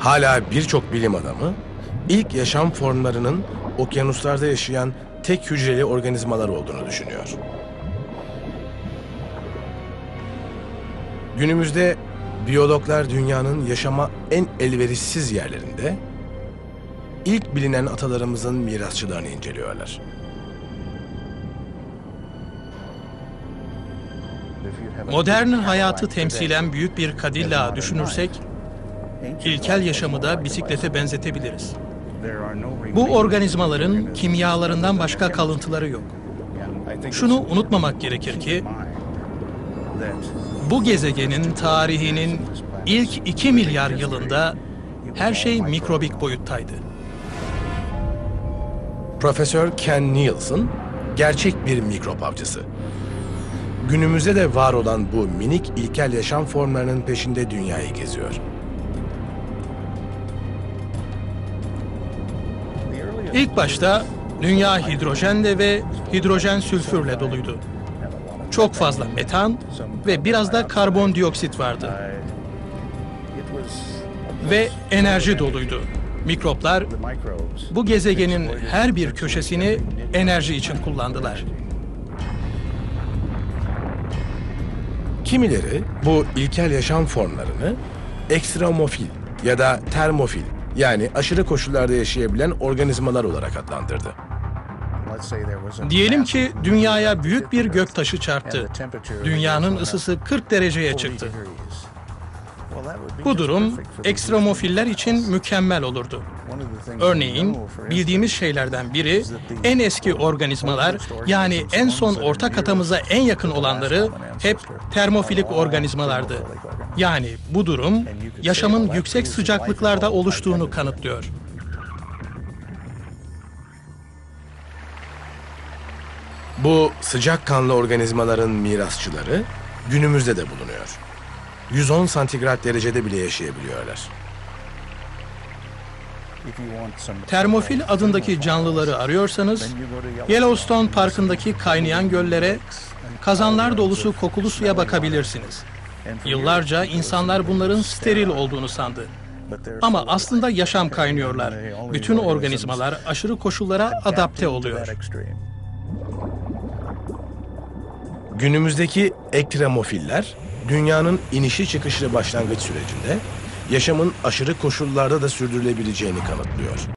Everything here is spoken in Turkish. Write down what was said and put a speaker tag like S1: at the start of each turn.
S1: Hala birçok bilim adamı ilk yaşam formlarının okyanuslarda yaşayan tek hücreli organizmalar olduğunu düşünüyor. Günümüzde biyologlar dünyanın yaşama en elverişsiz yerlerinde ilk bilinen atalarımızın mirasçılarını inceliyorlar.
S2: Modern hayatı temsilen büyük bir kadilla düşünürsek, ilkel yaşamı da bisiklete benzetebiliriz. Bu organizmaların kimyalarından başka kalıntıları yok. Şunu unutmamak gerekir ki, bu gezegenin tarihinin ilk 2 milyar yılında her şey mikrobik boyuttaydı.
S1: Profesör Ken Nielsen gerçek bir mikrop avcısı. Günümüzde de var olan bu minik ilkel yaşam formlarının peşinde dünyayı geziyor.
S2: İlk başta dünya hidrojenle ve hidrojen sülfürle doluydu. Çok fazla metan ve biraz da karbondioksit vardı ve enerji doluydu. Mikroplar bu gezegenin her bir köşesini enerji için kullandılar.
S1: Kimileri bu ilkel yaşam formlarını ekstremofil ya da termofil yani aşırı koşullarda yaşayabilen organizmalar olarak adlandırdı.
S2: Diyelim ki dünyaya büyük bir göktaşı çarptı. Dünyanın ısısı 40 dereceye çıktı. Bu durum ekstremofiller için mükemmel olurdu. Örneğin bildiğimiz şeylerden biri en eski organizmalar yani en son ortak atamıza en yakın olanları hep termofilik organizmalardı. Yani bu durum yaşamın yüksek sıcaklıklarda oluştuğunu kanıtlıyor.
S1: Bu sıcakkanlı organizmaların mirasçıları günümüzde de bulunuyor. 110 santigrat derecede bile yaşayabiliyorlar.
S2: Termofil adındaki canlıları arıyorsanız Yellowstone Parkı'ndaki kaynayan göllere kazanlar dolusu kokulu suya bakabilirsiniz. Yıllarca insanlar bunların steril olduğunu sandı. Ama aslında yaşam kaynıyorlar. Bütün organizmalar aşırı koşullara adapte oluyor.
S1: Günümüzdeki ektremofiller dünyanın inişi çıkışlı başlangıç sürecinde yaşamın aşırı koşullarda da sürdürülebileceğini kanıtlıyor.